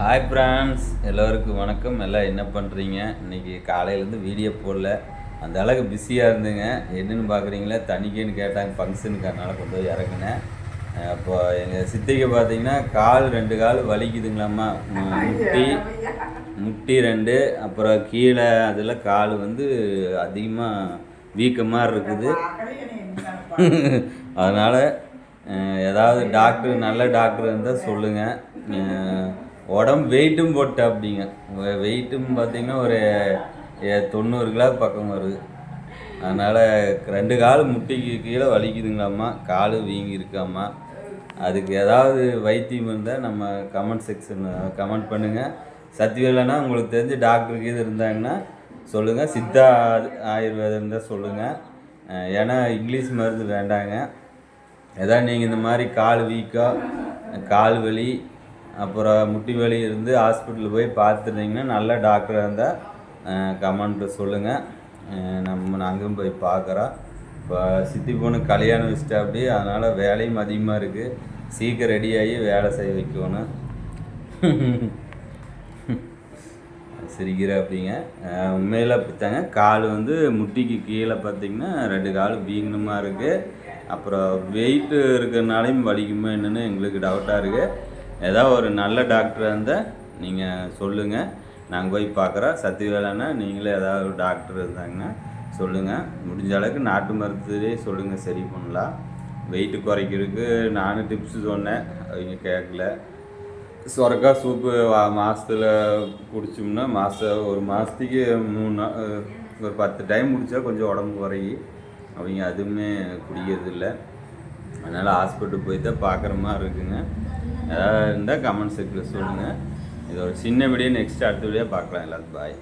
Hi France எல்லோருக்கும் வணக்கம். எல்லாம் என்ன பண்ணுறீங்க இன்றைக்கி காலையிலேருந்து வீடியோ போடல. அந்த அளவுக்கு பிஸியாக இருந்துங்க. என்னென்னு பார்க்குறீங்களா? தனிக்கேன்னு கேட்டாங்க. ஃபங்க்ஷனுக்கு அதனால் கொண்டு போய் இறக்குனேன். அப்போ எங்கள் சித்திக்கு பார்த்தீங்கன்னா கால் ரெண்டு கால் வலிக்குதுங்களாம்மா. முட்டி முட்டி ரெண்டு அப்புறம் கீழே அதில் கால் வந்து அதிகமாக வீக்கமாக இருக்குது. அதனால் ஏதாவது டாக்டர் நல்ல டாக்டர் இருந்தால் சொல்லுங்கள் உடம்பு வெயிட்டும் போட்டு அப்படிங்க. வெயிட்டும் பார்த்தீங்கன்னா ஒரு தொண்ணூறு கிலோ பக்கம் வருது. அதனால் ரெண்டு கால் முட்டிக்கு கீழே வலிக்குதுங்களாம்மா. கால் வீங்கி இருக்காம்மா அதுக்கு ஏதாவது வைத்தியம் இருந்தால் நம்ம கமெண்ட் செக்ஷன் கமெண்ட் பண்ணுங்கள் சத்தியவேலைனா உங்களுக்கு தெரிஞ்ச டாக்டருக்கு இது இருந்தாங்கன்னா சொல்லுங்கள் சித்தா ஆயுர்வேதம் இருந்தால் சொல்லுங்கள் ஏன்னா இங்கிலீஷ் மருந்து வேண்டாங்க. ஏதாவது நீங்கள் இந்த மாதிரி கால் வீக்கம் கால் வலி அப்புறம் முட்டி வலி இருந்து ஹாஸ்பிட்டலில் போய் பார்த்துட்டிங்கன்னா நல்ல டாக்டராக இருந்தால் கமெண்ட் சொல்லுங்கள் நம்ம நாங்களும் போய் பார்க்குறோம். இப்போ சித்தி பொண்ணு கல்யாணம் வச்சுட்டா அப்படி அதனால் வேலையும் அதிகமாக இருக்குது சீக்கிரம் ரெடியாகி வேலை செய்ய வைக்கணும். சிரிக்கிற அப்படிங்க உண்மையில் பார்த்தாங்க கால் வந்து முட்டிக்கு கீழே பார்த்தீங்கன்னா ரெண்டு கால் வீங்கணுமா இருக்குது அப்புறம் வெயிட்டு இருக்கிறனாலையும் வலிக்குமா என்னென்னு எங்களுக்கு டவுட்டாக இருக்குது ஏதாவது ஒரு நல்ல டாக்டராக இருந்தால் நீங்கள் சொல்லுங்கள் நாங்கள் போய் பார்க்குறோம் சத்தி வேலைன்னா நீங்களே ஏதாவது ஒரு டாக்டர் இருந்தாங்கன்னா சொல்லுங்கள் முடிஞ்ச அளவுக்கு நாட்டு மருத்துவரே சொல்லுங்கள் சரி பண்ணலாம் வெயிட்டு குறைக்கிறதுக்கு நானும் டிப்ஸு சொன்னேன். அவங்க கேட்கல. சொரக்கா சூப்பு மாதத்தில் குடிச்சோம்னா மாதம் ஒரு மாதத்துக்கு மூணு ஒரு பத்து டைம் குடித்தா கொஞ்சம் உடம்பு குறையி அவங்க அதுவுமே குடிக்கிறது இல்லை அதனால் ஹாஸ்பிட்டல் போய் தான் பார்க்குற மாதிரி இருக்குங்க. ஏதாவது இருந்தால் கமெண்ட் செக்ஷனில் சொல்லுங்கள் இது ஒரு சின்ன வீடியோ நெக்ஸ்ட் அடுத்த வீடியோ பார்க்கலாம் எல்லாத்துக்கும். பாய்